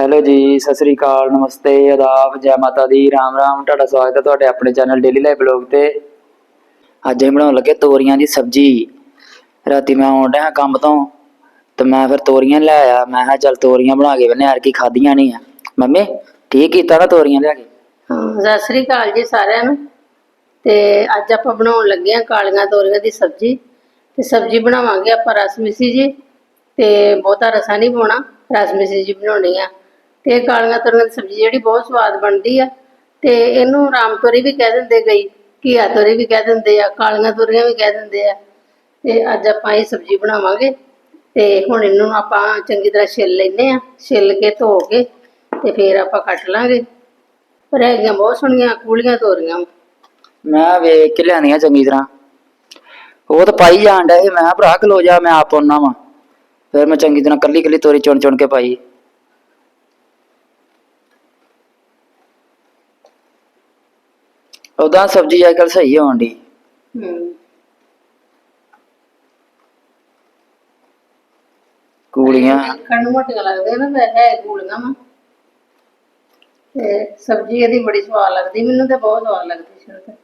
Hello ਜੀ, ਸਤਿ ਸ੍ਰੀ ਅਕਾਲ, ਨਮਸਤੇ, ਆਦਾਬ, ਜੈ ਮਾਤਾ ਦੀ, ਰਾਮ ਰਾਮ, ਤੁਹਾਡਾ ਸਵਾਗਤ ਹੈ ਤੁਹਾਡੇ ਆਪਣੇ ਚੈਨਲ ਡੇਲੀ ਲਾਈਫ ਬਲੌਗ ਤੇ। ਅੱਜ ਅਸੀਂ ਬਣਾਉਣ ਲੱਗੇ ਤੋਰੀਆਂ ਦੀ ਸਬਜ਼ੀ। ਰਾਤੀ ਮੈਂ ਆਉਣ ਡਿਆ ਕੰਮ ਤੋਂ, ਤੇ ਮੈਂ ਫਿਰ ਤੋਰੀਆਂ ਲੈ ਆਇਆ। ਮੈਂ ਕਿਹਾ ਚੱਲ ਤੋਰੀਆਂ ਬਣਾ ਕੇ ਬਨੇ ਯਾਰ ਕੀ ਖਾਧੀਆਂ ਨਹੀਂ ਆ। ਮੰਮੀ ਠੀਕ ਕੀਤਾ ਨਾ ਤੋਰੀਆਂ ਲਿਆ ਕੇ? ਸਤਿ ਸ੍ਰੀ ਅਕਾਲ ਜੀ ਸਾਰਿਆਂ ਨੂੰ। ਤੇ ਅੱਜ ਆਪਾਂ ਬਣਾਉਣ ਲੱਗੇ ਹਾਂ ਕਾਲੀਆਂ ਤੋਰੀਆਂ ਦੀ ਸਬਜ਼ੀ। ਤੇ ਸਬਜ਼ੀ ਬਣਾਵਾਂਗੇ ਆਪਾਂ ਰਸ ਮਿੱਸੀ ਜੀ। ਤੇ ਬਹੁਤਾ ਰਸਾ ਨਹੀਂ ਪਾਉਣਾ, ਰਸ ਮਿੱਸੀ ਜੀ ਬਣਾਉਣੀ ਆ। ਤੇ ਕਾਲੀਆਂ ਤੋਰੀਆਂ ਦੀ ਸਬਜ਼ੀ ਜਿਹੜੀ ਬਹੁਤ ਸਵਾਦ ਬਣਦੀ ਆ। ਤੇ ਇਹਨੂੰ ਰਾਮ ਤੋਰੀ ਵੀ ਕਹਿ ਦਿੰਦੇ ਗਈ, ਘੀਆ ਤੋਰੀ ਵੀ ਕਹਿ ਦਿੰਦੇ ਆ, ਕਾਲੀਆਂ ਤੋਰੀਆਂ ਵੀ ਕਹਿ ਦਿੰਦੇ ਆ। ਤੇ ਅੱਜ ਆਪਾਂ ਇਹ ਸਬਜ਼ੀ ਬਣਾਵਾਂਗੇ। ਤੇ ਹੁਣ ਇਹਨੂੰ ਆਪਾਂ ਚੰਗੀ ਤਰ੍ਹਾਂ ਛਿੱਲ ਲੈਨੇ ਆ, ਛਿੱਲ ਕੇ ਧੋ ਕੇ ਤੇ ਫਿਰ ਆਪਾਂ ਕੱਟ ਲਾਂਗੇ। ਪਰ ਹੈਗੀਆਂ ਬਹੁਤ ਸੋਹਣੀਆਂ, ਕੂਲੀਆਂ ਤੋਰੀਆਂ ਮੈਂ ਵੇਖ ਕੇ ਲਿਆਂਦੀਆਂ ਚੰਗੀ ਤਰ੍ਹਾਂ। ਉਹ ਤਾਂ ਪਾਈ ਜਾਣ ਡਿਆ ਸੀ, ਮੈਂ ਕਿਹਾ ਭਰਾ ਖਲੋ ਜਾ, ਮੈਂ ਆਪ ਆਉਣਾ ਵਾ। ਫਿਰ ਮੈਂ ਚੰਗੀ ਤਰ੍ਹਾਂ ਕੱਲੀ ਕੱਲੀ ਤੋਰੀ ਚੁਣ ਚੁਣ ਕੇ ਪਾਈ। ਉਦਾਂ ਸਬਜ਼ੀ ਅੱਜ ਕੱਲ ਸਹੀ ਹੋਣ ਦੀ ਹੂੰ। ਕੂਲੀਆਂ। ਖਾਣ ਨੂੰ ਮੋਟੀਆਂ ਲੱਗਦੀਆਂ ਨਾ ਵੈਸੇ ਹੈ ਕੂਲੀਆਂ ਵਾ। ਤੇ ਸਬਜ਼ੀ ਇਹਦੀ ਬੜੀ ਸਵਾਦ ਲੱਗਦੀ ਮੈਨੂੰ ਤੇ ਬਹੁਤ ਸਵਾਦ ਲੱਗਦੀ ਸ਼ੁਰੂ ਤੋਂ।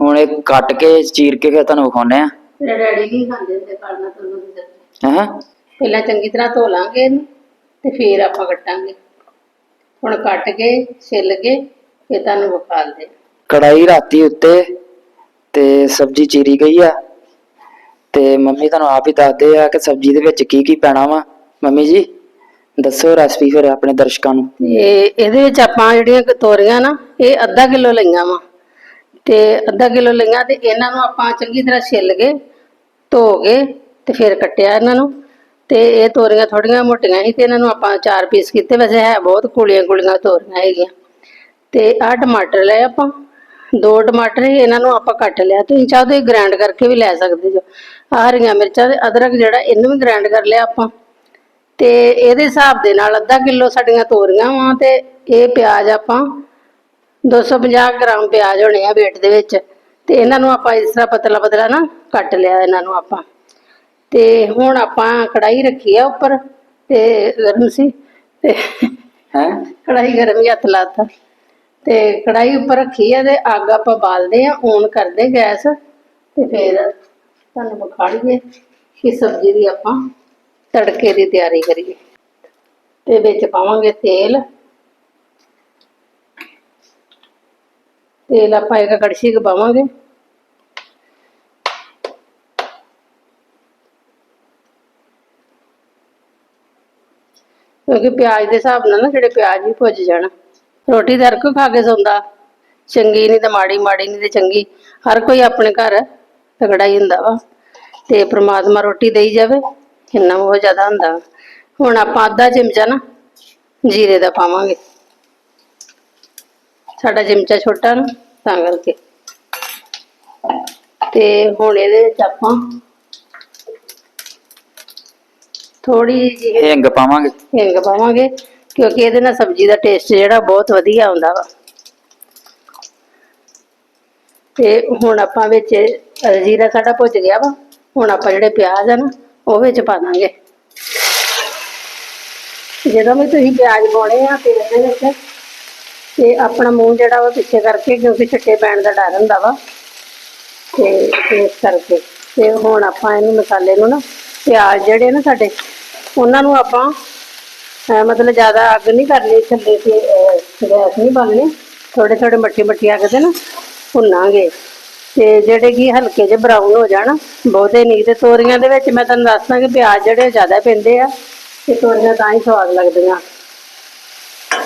ਹੁਣ ਇਹ ਕੱਟ ਕੇ ਚੀਰ ਕੇ ਫਿਰ ਤੁਹਾਨੂੰ ਵਿਖਾਉਣੇ ਆ ਮੇਰੇ ਡੈਡੀ ਨਹੀਂ ਖਾਂਦੇ ਹੁੰਦੇ ਕਾਲੀਆਂ ਤੋਰੀਆਂ ਦੀ ਸਬਜ਼ੀ ਹੈਂ? ਪਹਿਲਾਂ ਚੰਗੀ ਤਰ੍ਹਾਂ ਧੋ ਲਾਂਗੇ ਇਹਨੂੰ ਤੇ ਫਿਰ ਆਪਾਂ ਕੱਟਾਂਗੇ। ਹੁਣ ਕੱਟ ਕੇ ਛਿੱਲ ਕੇ ਫਿਰ ਤੁਹਾਨੂੰ ਵਿਖਾਲਦੇ ਕੜਾਈ ਰਾਤੀ ਉੱਤੇ ਤੇ ਸਬਜ਼ੀ ਚੀਰੀ ਗਈ ਆ। ਤੇ ਮੰਮੀ ਤੁਹਾਨੂੰ ਆਪ ਹੀ ਦੱਸਦੇ ਆ ਕਿ ਸਬਜ਼ੀ ਦੇ ਵਿੱਚ ਕੀ ਕੀ ਪੈਣਾ ਵਾ। ਮੰਮੀ ਜੀ, ਦੱਸੋ ਰੈਸਪੀ ਫਿਰ ਆਪਣੇ ਦਰਸ਼ਕਾਂ ਨੂੰ। ਤੇ ਇਹਦੇ ਵਿੱਚ ਆਪਾਂ ਜਿਹੜੀਆਂ ਤੋਰੀਆਂ ਨਾ, ਇਹ ਅੱਧਾ ਕਿਲੋ ਲਈਆਂ ਵਾ। ਤੇ ਅੱਧਾ ਕਿਲੋ ਲਈਆਂ ਤੇ ਇਹਨਾਂ ਨੂੰ ਆਪਾਂ ਚੰਗੀ ਤਰ੍ਹਾਂ ਛਿੱਲ ਕੇ, ਧੋ ਕੇ ਤੇ ਫਿਰ ਕੱਟਿਆ ਇਹਨਾਂ ਨੂੰ। ਤੇ ਇਹ ਤੋਰੀਆਂ ਥੋੜੀਆਂ ਮੋਟੀਆਂ ਸੀ ਤੇ ਇਹਨਾਂ ਨੂੰ ਆਪਾਂ ਚਾਰ ਪੀਸ ਕੀਤੇ। ਵੈਸੇ ਹੈ ਬਹੁਤ ਕੁਲੀਆਂ ਕੁਲੀਆਂ ਤੋਰੀਆਂ ਹੈਗੀਆਂ। ਤੇ ਆਹ ਟਮਾਟਰ ਲਏ ਆਪਾਂ। ਦੋ ਟਮਾਟਰ ਸੀ ਇਹਨਾਂ ਨੂੰ ਆਪਾਂ ਕੱਟ ਲਿਆ। ਤੁਸੀਂ ਚਾਹੋ ਤੇ ਗ੍ਰਾਈਂਡ ਕਰਕੇ ਵੀ ਲੈ ਸਕਦੇ ਜੋ। ਆਹ ਹਰੀਆਂ ਮਿਰਚਾਂ ਤੇ ਅਦਰਕ ਜਿਹੜਾ ਇਹਨੂੰ ਵੀ ਗ੍ਰਾਈਂਡ ਕਰ ਲਿਆ ਆਪਾਂ। ਤੇ ਇਹਦੇ ਹਿਸਾਬ ਦੇ ਨਾਲ ਅੱਧਾ ਕਿਲੋ ਸਾਡੀਆਂ ਤੋਰੀਆਂ ਵਾਂ ਤੇ ਇਹ ਪਿਆਜ਼ ਆਪਾਂ 250 ਗ੍ਰਾਮ ਪਿਆਜ਼ ਹੋਣੇ ਆ ਵੇਟ ਦੇ ਵਿੱਚ। ਤੇ ਇਹਨਾਂ ਨੂੰ ਆਪਾਂ ਇਸ ਤਰ੍ਹਾਂ ਪਤਲਾ ਪਤਲਾ ਨਾ ਕੱਟ ਲਿਆ ਇਹਨਾਂ ਨੂੰ ਆਪਾਂ। ਤੇ ਹੁਣ ਆਪਾਂ ਕੜਾਈ ਰੱਖੀ ਆ ਉੱਪਰ ਤੇ ਗਰਮ ਸੀ। ਤੇ ਹੈ? ਕੜਾਈ ਗਰਮ ਹੀ ਹੱਥ ਲਾਤਾ। ਤੇ ਕੜਾਈ ਉੱਪਰ ਰੱਖੀ ਆ ਤੇ ਅੱਗ ਆਪਾਂ ਬਾਲਦੇ ਆ ਔਨ ਕਰਦੇ ਗੈਸ ਤੇ ਫਿਰ ਤੁਹਾਨੂੰ ਵਿਖਾੜੀਏ ਕਿ ਸਬਜ਼ੀ ਦੀ ਆਪਾਂ ਤੜਕੇ ਦੀ ਤਿਆਰੀ ਕਰੀਏ। ਤੇ ਵਿੱਚ ਪਾਵਾਂਗੇ ਤੇਲ। ਤੇਲ ਆਪਾਂ ਇੱਕ ਕੜਛੀ ਕੁ ਪਾਵਾਂਗੇ। ਕਿਉਂਕਿ ਪਿਆਜ਼ ਦੇ ਹਿਸਾਬ ਨਾਲ ਨਾ ਜਿਹੜੇ ਪਿਆਜ਼ ਵੀ ਭੁੱਜ ਜਾਣ। ਰੋਟੀ ਤਾਂ ਹਰ ਕੋਈ ਖਾ ਕੇ ਸੌਂਦਾ। ਚੰਗੀ ਨਹੀਂ ਤੇ ਮਾੜੀ ਮਾੜੀ ਨਹੀਂ ਤੇ ਚੰਗੀ। ਹਰ ਕੋਈ ਆਪਣੇ ਘਰ ਤਗੜਾ ਹੀ ਹੁੰਦਾ ਵਾ। ਤੇ ਪ੍ਰਮਾਤਮਾ ਰੋਟੀ ਦੇਈ ਜਾਵੇ ਇੰਨਾ ਬਹੁਤ ਜ਼ਿਆਦਾ ਹੁੰਦਾ। ਹੁਣ ਆਪਾਂ ਅੱਧਾ ਚਮਚਾ ਨਾ ਜੀਰੇ ਦਾ ਪਾਵਾਂਗੇ। ਸਾਡਾ ਚਮਚਾ ਛੋਟਾ ਨਾ ਤਾਂ ਕਰਕੇ। ਤੇ ਹੁਣ ਇਹਦੇ ਵਿੱਚ ਆਪਾਂ ਥੋੜੀ ਜਿਹੀ ਹਿੰਗ ਪਾਵਾਂਗੇ। ਹਿੰਗ ਪਾਵਾਂਗੇ। ਕਿਉਂਕਿ ਇਹਦੇ ਨਾਲ ਸਬਜ਼ੀ ਦਾ ਟੇਸਟ ਜਿਹੜਾ ਬਹੁਤ ਵਧੀਆ ਆਉਂਦਾ ਵਾ। ਤੇ ਹੁਣ ਆਪਾਂ ਵਿੱਚ ਜੀਰਾ ਸਾਡਾ ਭੁੱਜ ਗਿਆ ਵਾ। ਹੁਣ ਆਪਾਂ ਜਿਹੜੇ ਪਿਆਜ਼ ਆ ਨਾ, ਉਹ ਵਿੱਚ ਪਾ ਦਾਂਗੇ। ਜਦੋਂ ਵੀ ਤੁਸੀਂ ਪਿਆਜ਼ ਪਾਉਣੇ ਆ ਤੇਲ ਦੇ ਵਿੱਚ ਤੇ ਆਪਣਾ ਮੂੰਹ ਜਿਹੜਾ ਉਹ ਪਿੱਛੇ ਕਰਕੇ, ਕਿਉਂਕਿ ਛਿੱਟੇ ਪੈਣ ਦਾ ਡਰ ਹੁੰਦਾ ਵਾ, ਤੇ ਇਸ ਕਰਕੇ। ਤੇ ਹੁਣ ਆਪਾਂ ਇਹਨੂੰ ਮਸਾਲੇ ਨੂੰ ਨਾ, ਪਿਆਜ਼ ਜਿਹੜੇ ਨਾ ਸਾਡੇ, ਉਹਨਾਂ ਨੂੰ ਆਪਾਂ ਮਤਲਬ ਜ਼ਿਆਦਾ ਅੱਗ ਨਹੀਂ ਕਰਨੀ ਥੱਲੇ ਤੇ ਗੈਸ ਨਹੀਂ ਬਾਲਣੀ। ਥੋੜੇ ਥੋੜੇ ਮੱਠੀ ਮੱਠੀ ਅੱਗ ਤੇ ਨਾ ਭੁੰਨਾਂਗੇ। ਤੇ ਜਿਹੜੇ ਕੀ ਹਲਕੇ ਜਿਹੇ ਬਰਾਊਨ ਹੋ ਜਾਣ, ਬਹੁਤੇ ਨਹੀਂ। ਤੇ ਤੋਰੀਆਂ ਦੇ ਵਿੱਚ ਮੈਂ ਤੁਹਾਨੂੰ ਦੱਸਦਾ ਕਿ ਪਿਆਜ਼ ਜਿਹੜੇ ਜ਼ਿਆਦਾ ਪੈਂਦੇ ਆ, ਤੇ ਤੋਰੀਆਂ ਤਾਂ ਹੀ ਸਵਾਦ ਲੱਗਦੀਆਂ।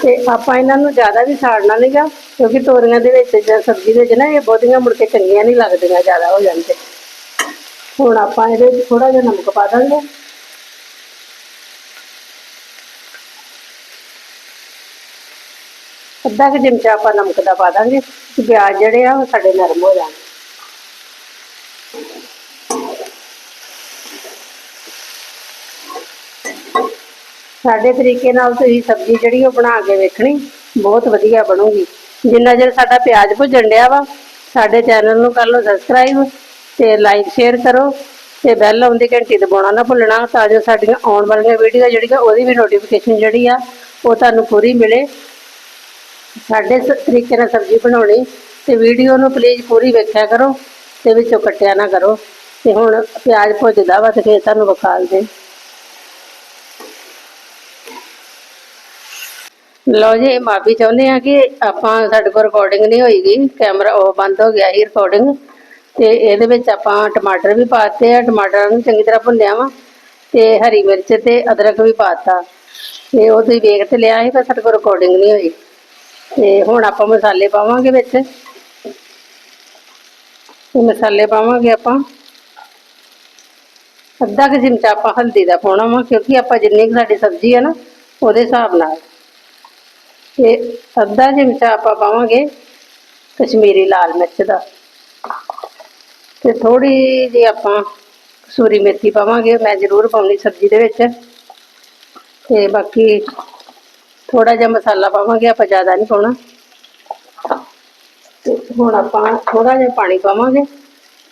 ਤੇ ਆਪਾਂ ਇਹਨਾਂ ਨੂੰ ਜ਼ਿਆਦਾ ਵੀ ਸਾੜਨਾ ਨਹੀਂਗਾ ਕਿਉਂਕਿ ਤੋਰੀਆਂ ਦੇ ਵਿੱਚ ਜਾਂ ਸਬਜ਼ੀ ਦੇ ਵਿੱਚ ਨਾ ਇਹ ਬਹੁਤੀਆਂ ਮੁੜ ਕੇ ਚੰਗੀਆਂ ਨਹੀਂ ਲੱਗਦੀਆਂ, ਜ਼ਿਆਦਾ ਹੋ ਜਾਣ ਤੇ ਹੁਣ ਆਪਾਂ ਇਹਦੇ ਵਿੱਚ ਥੋੜਾ ਜਿਹਾ ਨਮਕ ਪਾ ਦਾਂਗੇ। ਅੱਧਾ ਕੁ ਚਮਚਾ ਆਪਾਂ ਨਮਕ ਦਾ ਪਾ ਦਾਂਗੇ ਕਿ ਪਿਆਜ਼ ਜਿਹੜੇ ਆ ਉਹ ਸਾਡੇ ਨਰਮ ਹੋ ਜਾਣ। ਸਾਡੇ ਤਰੀਕੇ ਨਾਲ ਤੁਸੀਂ ਸਬਜ਼ੀ ਜਿਹੜੀ ਉਹ ਬਣਾ ਕੇ ਵੇਖਣੀ, ਬਹੁਤ ਵਧੀਆ ਬਣੂਗੀ। ਜਿੰਨਾ ਚਿਰ ਸਾਡਾ ਪਿਆਜ਼ ਭੁੱਜਣ ਡਿਆ ਵਾ, ਸਾਡੇ ਚੈਨਲ ਨੂੰ ਕਰ ਲਓ ਸਬਸਕ੍ਰਾਈਬ ਤੇ ਲਾਈਕ ਸ਼ੇਅਰ ਕਰੋ ਤੇ ਬੈਲ ਆਉਂਦੀ ਘੰਟੀ ਦਬਾਉਣਾ ਨਾ ਭੁੱਲਣਾ ਤਾਂ ਜੋ ਸਾਡੀਆਂ ਆਉਣ ਵਾਲੀਆਂ ਵੀਡੀਓ ਜਿਹੜੀਆਂ ਉਹਦੀ ਵੀ ਨੋਟੀਫਿਕੇਸ਼ਨ ਜਿਹੜੀ ਆ, ਉਹ ਤੁਹਾਨੂੰ ਪੂਰੀ ਮਿਲੇ। ਸਾਡੇ ਤਰੀਕੇ ਨਾਲ ਸਬਜ਼ੀ ਬਣਾਉਣੀ ਤੇ ਵੀਡੀਓ ਨੂੰ ਪਲੀਜ਼ ਪੂਰੀ ਵੇਖਿਆ ਕਰੋ ਤੇ ਵਿੱਚੋਂ ਕੱਟਿਆ ਨਾ ਕਰੋ ਤੇ ਹੁਣ ਪਿਆਜ਼ ਭੁੱਜਦਾ ਵਾ ਤੇ ਫਿਰ ਤੁਹਾਨੂੰ ਵਿਖਾਲ ਦੇ। ਲਓ ਜੀ ਮਾਫੀ ਚਾਹੁੰਦੇ ਆ ਕਿ ਆਪਾਂ ਸਾਡੇ ਕੋਲ ਰਿਕਾਰਡਿੰਗ ਨਹੀਂ ਹੋਈਗੀ ਕੈਮਰਾ ਉਹ ਬੰਦ ਹੋ ਗਿਆ ਸੀ ਰਿਕਾਰਡਿੰਗ ਤੇ ਇਹਦੇ ਵਿੱਚ ਆਪਾਂ ਟਮਾਟਰ ਵੀ ਪਾਤੇ ਆ, ਟਮਾਟਰਾਂ ਨੂੰ ਚੰਗੀ ਤਰ੍ਹਾਂ ਭੁੰਨਿਆ ਵਾ ਤੇ ਹਰੀ ਮਿਰਚ ਤੇ ਅਦਰਕ ਵੀ ਪਾਤਾ ਤੇ ਉਹ ਤੁਸੀਂ ਵੇਖ ਤੇ ਲਿਆ ਸੀ ਪਰ ਸਾਡੇ ਕੋਲ ਰਿਕਾਰਡਿੰਗ ਨਹੀਂ ਹੋਈ। ਤੇ ਹੁਣ ਆਪਾਂ ਮਸਾਲੇ ਪਾਵਾਂਗੇ ਵਿੱਚ। ਤੇ ਮਸਾਲੇ ਪਾਵਾਂਗੇ ਆਪਾਂ। ਅੱਧਾ ਕੁ ਚਮਚਾ ਆਪਾਂ ਹਲਦੀ ਦਾ ਪਾਉਣਾ ਵਾ, ਕਿਉਂਕਿ ਆਪਾਂ ਜਿੰਨੀ ਕੁ ਸਾਡੀ ਸਬਜ਼ੀ ਆ ਨਾ, ਉਹਦੇ ਹਿਸਾਬ ਨਾਲ। ਤੇ ਅੱਧਾ ਚਮਚਾ ਆਪਾਂ ਪਾਵਾਂਗੇ ਕਸ਼ਮੀਰੀ ਲਾਲ ਮਿਰਚ ਦਾ। ਤੇ ਥੋੜੀ ਜਿਹੀ ਆਪਾਂ ਕਸੂਰੀ ਮੇਥੀ ਪਾਵਾਂਗੇ, ਮੈਂ ਜ਼ਰੂਰ ਪਾਉਣੀ ਸਬਜ਼ੀ ਦੇ ਵਿੱਚ। ਤੇ ਬਾਕੀ ਥੋੜਾ ਜਿਹਾ ਮਸਾਲਾ ਪਾਵਾਂਗੇ ਆਪਾਂ ਜ਼ਿਆਦਾ ਨਹੀਂ ਪਾਉਣਾ। ਤੇ ਹੁਣ ਆਪਾਂ ਥੋੜਾ ਜਿਹਾ ਪਾਣੀ ਪਾਵਾਂਗੇ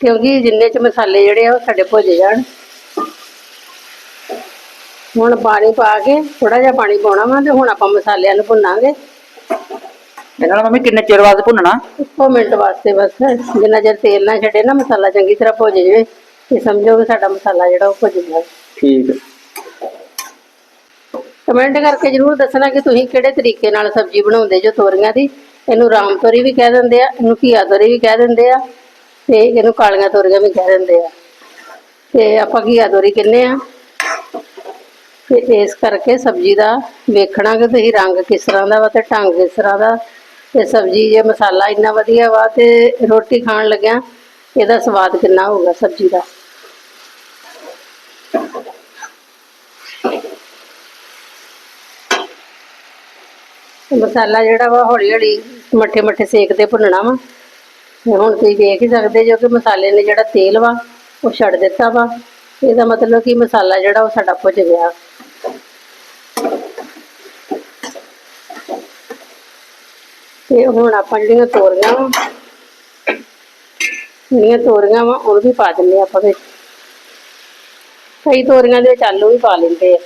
ਕਿਉਂਕਿ ਜਿੰਨੇ ਚ ਮਸਾਲੇ ਜਿਹੜੇ ਆ ਉਹ ਸਾਡੇ ਭੁੱਜ ਜਾਣ। ਹੁਣ ਪਾਣੀ ਪਾ ਕੇ ਥੋੜਾ ਜਿਹਾ ਪਾਣੀ ਪਾਉਣਾ ਵਾ ਤੇ ਹੁਣ ਆਪਾਂ ਮਸਾਲਿਆਂ ਨੂੰ ਭੁੰਨਾਂਗੇ। ਇਹਨਾਂ ਨੂੰ ਮੰਮੀ ਕਿੰਨੇ ਚਿਰ ਬਾਅਦ ਭੁੰਨਣਾ? ਇੱਕੋ ਮਿੰਟ ਵਾਸਤੇ ਬਸ ਜਿੰਨਾ ਚਿਰ ਤੇਲ ਨਾ ਛੱਡੇ ਨਾ ਮਸਾਲਾ ਚੰਗੀ ਤਰ੍ਹਾਂ ਭੁੱਜ ਜਾਵੇ। ਤੇ ਸਮਝੋ ਕਿ ਸਾਡਾ ਮਸਾਲਾ ਜਿਹੜਾ ਉਹ ਭੁੱਜ ਗਿਆ ਠੀਕ। ਕਮੈਂਟ ਕਰਕੇ ਜਰੂਰ ਦੱਸਣਾ ਕਿ ਤੁਸੀਂ ਕਿਹੜੇ ਤਰੀਕੇ ਨਾਲ ਸਬਜ਼ੀ ਬਣਾਉਂਦੇ ਜੋ ਤੋਰੀਆਂ ਦੀ। ਇਹਨੂੰ ਰਾਮ ਤੋਰੀ ਵੀ ਕਹਿ ਦਿੰਦੇ ਆ, ਇਹਨੂੰ ਘੀਆ ਤੋਰੀ ਵੀ ਕਹਿ ਦਿੰਦੇ ਆ ਤੇ ਇਹਨੂੰ ਕਾਲੀਆਂ ਤੋਰੀਆਂ ਵੀ ਕਹਿ ਦਿੰਦੇ ਆ। ਤੇ ਆਪਾਂ ਘੀਆ ਤੋਰੀ ਕਹਿੰਦੇ ਆ। ਤੇ ਇਸ ਕਰਕੇ ਸਬਜ਼ੀ ਦਾ ਵੇਖਣਾ ਕਿ ਤੁਸੀਂ ਰੰਗ ਕਿਸ ਤਰ੍ਹਾਂ ਦਾ ਵਾ ਤੇ ਢੰਗ ਕਿਸ ਤਰ੍ਹਾਂ ਦਾ। ਤੇ ਸਬਜ਼ੀ ਜੇ ਮਸਾਲਾ ਇੰਨਾ ਵਧੀਆ ਵਾ ਤੇ ਰੋਟੀ ਖਾਣ ਲੱਗਿਆ ਇਹਦਾ ਸਵਾਦ ਕਿੰਨਾ ਹੋਊਗਾ ਸਬਜ਼ੀ ਦਾ। ਮਸਾਲਾ ਜਿਹੜਾ ਵਾ ਹੌਲੀ ਹੌਲੀ ਮੱਠੇ ਮੱਠੇ ਸੇਕ ਤੇ ਭੁੰਨਣਾ ਵਾ। ਤੇ ਹੁਣ ਤੁਸੀਂ ਦੇਖ ਹੀ ਸਕਦੇ ਜੋ ਕਿ ਮਸਾਲੇ ਨੇ ਜਿਹੜਾ ਤੇਲ ਵਾ, ਉਹ ਛੱਡ ਦਿੱਤਾ ਵਾ। ਇਹਦਾ ਮਤਲਬ ਕਿ ਮਸਾਲਾ ਜਿਹੜਾ ਉਹ ਸਾਡਾ ਭੁੱਜ ਗਿਆ। ਤੇ ਹੁਣ ਆਪਾਂ ਜਿਹੜੀਆਂ ਤੋਰੀਆਂ ਵਾ, ਜਿਹੜੀਆਂ ਤੋਰੀਆਂ ਵਾ, ਉਹ ਵੀ ਪਾ ਦਿੰਦੇ ਆ ਆਪਾਂ ਵਿੱਚ। ਕਈ ਤੋਰੀਆਂ ਦੇ ਵਿੱਚ ਆਲੂ ਵੀ ਪਾ ਲੈਂਦੇ ਆ।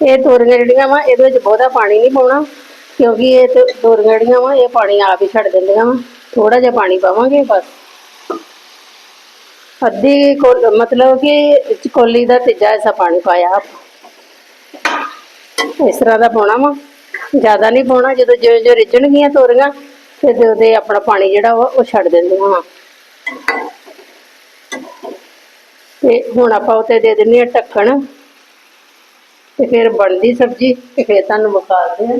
ਇਹ ਤੋਰੀਆਂ ਜਿਹੜੀਆਂ ਵਾ, ਇਹਦੇ ਵਿੱਚ ਬਹੁਤਾ ਪਾਣੀ ਨਹੀਂ ਪਾਉਣਾ, ਕਿਉਂਕਿ ਇਹ ਤੇ ਤੋਰੀਆਂ ਜਿਹੜੀਆਂ ਵਾ, ਇਹ ਪਾਣੀ ਆਪ ਹੀ ਛੱਡ ਦਿੰਦੀਆਂ ਵਾ। ਥੋੜਾ ਜਿਹਾ ਪਾਣੀ ਪਾਵਾਂਗੇ ਬਸ। ਅੱਧੀ ਕੋਲ, ਮਤਲਬ ਕਿ ਕੋਲੀ ਦਾ ਤੀਜਾ ਹਿੱਸਾ ਪਾਣੀ ਪਾਇਆ ਆਪਾਂ। ਇਸ ਤਰ੍ਹਾਂ ਦਾ ਪਾਉਣਾ ਵਾ। ਜ਼ਿਆਦਾ ਨਹੀਂ ਪਾਉਣਾ, ਜਦੋਂ ਜਿਵੇਂ ਜਿਵੇਂ ਰਿੱਝਣਗੀਆਂ ਤੋਰੀਆਂ, ਤੇ ਉਹਦੇ ਆਪਣਾ ਪਾਣੀ ਜਿਹੜਾ ਵਾ, ਉਹ ਛੱਡ ਦਿੰਦੀਆਂ ਵਾ। ਤੇ ਹੁਣ ਆਪਾਂ ਉੱਤੇ ਦੇ ਦਿੰਦੇ ਆ ਢੱਕਣ। ਤੇ ਫਿਰ ਬਣਦੀ ਸਬਜ਼ੀ ਤੇ ਫਿਰ ਤੁਹਾਨੂੰ ਵਿਖਾਉਂਦੇ ਹਾਂ।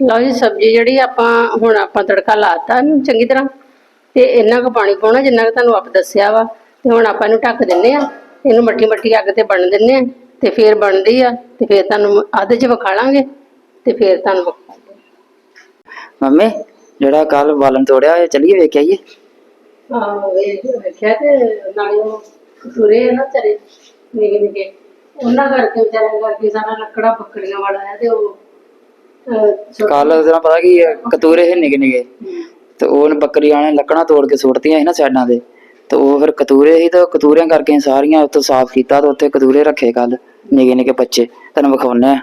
ਲਓ ਜੀ, ਸਬਜ਼ੀ ਜਿਹੜੀ ਆਪਾਂ ਹੁਣ ਆਪਾਂ ਤੜਕਾ ਲਾਤਾ ਇਹਨੂੰ ਚੰਗੀ ਤਰ੍ਹਾਂ ਤੇ ਇੰਨਾ ਕੁ ਪਾਣੀ ਪਾਉਣਾ ਜਿੰਨਾ ਕੁ ਤੁਹਾਨੂੰ ਆਪ ਦੱਸਿਆ ਵਾ। ਤੇ ਹੁਣ ਆਪਾਂ ਇਹਨੂੰ ਢੱਕ ਦਿੰਨੇ ਆ ਇਹਨੂੰ ਮੱਠੀ ਮੱਠੀ ਅੱਗ ਤੇ ਬਣ ਦਿੰਨੇ ਆ ਤੇ ਫੇਰ ਬਣਦੀ ਆ ਤੇ ਫੇਰ ਤੁਹਾਨੂੰ ਅੱਧ ਚ ਵਿਖਾ ਲਾਂਗੇ ਤੇ ਫੇਰ ਤੁਹਾਨੂੰ ਮੰਮੀ ਜਿਹੜਾ ਕੱਲ ਬਾਲਣ ਤੋੜਿਆ ਇਹ ਚੱਲੀਏ ਵੇਖ ਆਈਏ? ਹਾਂ ਵੇਖ ਵੇਖਿਆ ਤੇ ਨਾਲੇ ਉਹ ਤੁਰੇ ਆ ਨਾ ਚਰੇ ਨਿੱਕੇ ਨਿੱਕੇ ਉਹਨਾਂ ਕਰਕੇ ਵਿਚਾਰਿਆਂ ਕਰਕੇ ਸਾਰਾ ਲੱਕੜਾ ਪੱਕੜੀਆਂ ਵਾਲਾ ਆ ਤੇ ਉਹ ਅਹ, ਛੋਟਾ- ਕੱਲ ਤੈਨੂੰ ਪਤਾ ਕੀ ਹੈ, ਕਤੂਰੇ ਸੀ ਨਿੱਕੇ ਨਿੱਕੇ ਤੇ ਉਹ ਬੱਕਰੀਆਂ ਨੇ ਲੱਕੜਾਂ ਤੋੜ ਕੇ ਸੁੱਟਤੀਆਂ ਸੀ ਨਾ ਸਾਈਡਾਂ ਤੇ ਤੇ ਉਹ ਫਿਰ ਕਤੂਰੇ ਸੀ ਤੇ ਕਤੂਰਿਆਂ ਕਰਕੇ ਸਾਰੀਆਂ ਉੱਥੇ ਸਾਫ਼ ਕੀਤਾ ਤੇ ਉੱਥੇ ਕਤੂਰੇ ਰੱਖੇ ਕੱਲ ਨਿੱਕੇ ਨਿੱਕੇ ਬੱਚੇ ਤੈਨੂੰ ਵਿਖਾਉਣੇ ਆ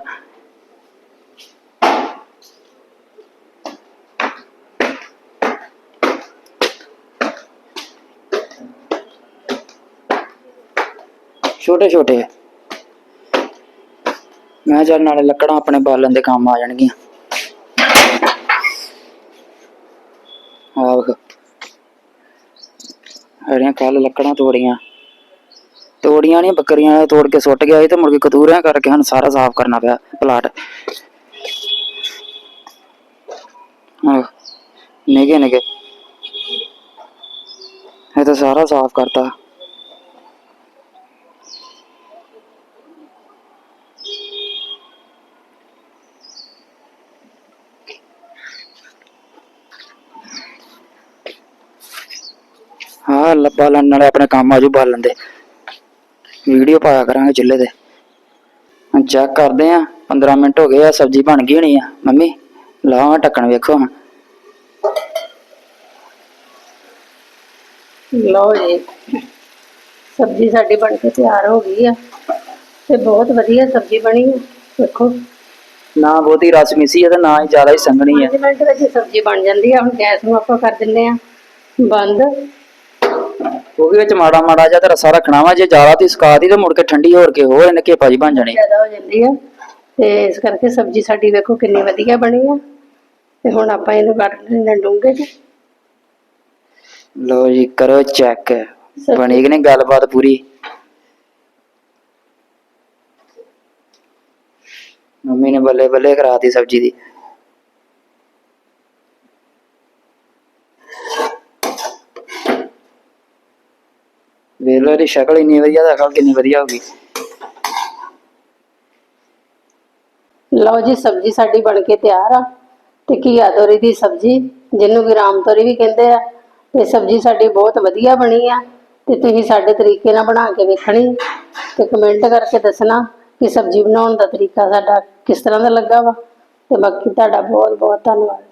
ਛੋਟੇ ਛੋਟੇ ਮੈਂ ਚੱਲ ਨਾਲੇ ਲੱਕੜਾਂ ਆਪਣੇ ਬਾਲਣ ਦੇ ਕੰਮ ਆ ਜਾਣਗੀਆਂ ਆਹ ਹਰੀਆਂ ਕੱਲ ਲੱਕੜਾਂ ਤੋੜੀਆਂ ਤੋੜੀਆਂ ਨਹੀਂ ਬੱਕਰੀਆਂ ਨੇ ਤੋੜ ਕੇ ਸੁੱਟ ਗਿਆ ਸੀ ਤੇ ਮੁੜ ਕੇ ਕਤੂਰਿਆਂ ਕਰਕੇ ਸਾਨੂੰ ਸਾਰਾ ਸਾਫ਼ ਕਰਨਾ ਪਿਆ ਪਲਾਟ ਆਹ ਨਿਗੇ ਨਿਗੇ ਇਹ ਤਾਂ ਸਾਰਾ ਸਾਫ਼ ਕਰਤਾ ਹਾਂ ਲੱਭਾ ਲੈਣ ਨਾਲੇ ਆਪਣੇ ਕੰਮ ਆਜੂ ਬਾਲਣ ਦੇ। ਵੀਡੀਓ ਪਾਇਆ ਕਰਾਂਗੇ ਚੁੱਲ੍ਹੇ ਤੇ। ਚੈੱਕ ਕਰਦੇ ਆ 15 ਮਿੰਟ ਹੋ ਗਏ ਆ ਸਬਜ਼ੀ ਬਣ ਗਈ ਹੋਣੀ ਆ। ਮੰਮੀ ਲਾਵਾਂ ਢੱਕਣ ਵੇਖੋ ਹੁਣ। ਲਓ ਜੀ ਸਬਜ਼ੀ ਸਾਡੀ ਬਣ ਕੇ ਤਿਆਰ ਹੋ ਗਈ ਆ। ਤੇ ਬਹੁਤ ਵਧੀਆ ਸਬਜ਼ੀ ਬਣੀ ਆ ਦੇਖੋ ਨਾ ਬਹੁਤੀ ਰਸ ਮਿਸੀ ਹੈ ਤੇ ਨਾ ਹੀ ਜ਼ਿਆਦਾ ਹੀ ਸੰਘਣੀ ਹੈ 5 ਮਿੰਟ ਵਿੱਚ ਹੀ ਸਬਜ਼ੀ ਬਣ ਜਾਂਦੀ ਆ ਹੁਣ ਗੈਸ ਨੂੰ ਆਪਾਂ ਕਰ ਦਿੰਦੇ ਆ। ਬੰਦ। ਉਹਦੇ ਵਿੱਚ ਮਾੜਾ ਮਾੜਾ ਜਿਹਾ ਤੇ ਰਸਾ ਰੱਖਣਾ ਵਾ ਜੇ ਜ਼ਿਆਦਾ ਤੇ ਸੁਕਾਤੀ ਤੇ ਮੁੜ ਕੇ ਠੰਡੀ ਹੋਰ ਕੇ ਹੋਰ ਇਹਨੇ ਘੇਪਾ ਜੀ ਬਣ ਜਾਣੀ। ਜ਼ਿਆਦਾ ਹੋ ਜਾਂਦੀ ਆ। ਤੇ ਇਸ ਕਰਕੇ ਸਬਜ਼ੀ ਸਾਡੀ ਵੇਖੋ ਕਿੰਨੀ ਵਧੀਆ ਬਣੀ ਆ। ਤੇ ਹੁਣ ਆਪਾਂ ਇਹਨੂੰ ਕੱਢ ਲੈਣਾ ਡੂੰਘੇ ਚ ਲਓ ਜੀ ਕਰੋ ਚੈੱਕ ਬਣੀ ਕਿ ਨਹੀਂ ਗੱਲਬਾਤ ਪੂਰੀ? ਮੰਮੀ ਨੇ ਬੱਲੇ ਬੱਲੇ ਕਰਾਤੀ ਸਬਜੀ ਦੀ। ਵੇਖ ਲਓ, ਇਹਦੀ ਸ਼ਕਲ ਇੰਨੀ ਵਧੀਆ ਤੇ ਅਕਲ ਕਿੰਨੀ ਵਧੀਆ ਹੋ ਲਓ ਜੀ, ਸਬਜ਼ੀ ਸਾਡੀ ਬਣ ਕੇ ਤਿਆਰ ਆ। ਤੇ ਘੀਆ ਤੋਰੀ ਦੀ ਸਬਜ਼ੀ, ਜਿਹਨੂੰ ਕਿ ਰਾਮ ਤੋਰੀ ਵੀ ਕਹਿੰਦੇ ਆ। ਤੇ ਸਬਜ਼ੀ ਸਾਡੀ ਬਹੁਤ ਵਧੀਆ ਬਣੀ ਆ। ਤੇ ਤੁਸੀਂ ਸਾਡੇ ਤਰੀਕੇ ਨਾਲ ਬਣਾ ਕੇ ਵੇਖਣੀ। ਤੇ ਕਮੈਂਟ ਕਰਕੇ ਦੱਸਣਾ ਕਿ ਸਬਜ਼ੀ ਬਣਾਉਣ ਦਾ ਤਰੀਕਾ ਸਾਡਾ ਕਿਸ ਤਰ੍ਹਾਂ ਦਾ ਲੱਗਾ ਵਾ। ਤੇ ਬਾਕੀ ਤੁਹਾਡਾ ਬਹੁਤ ਬਹੁਤ ਧੰਨਵਾਦ।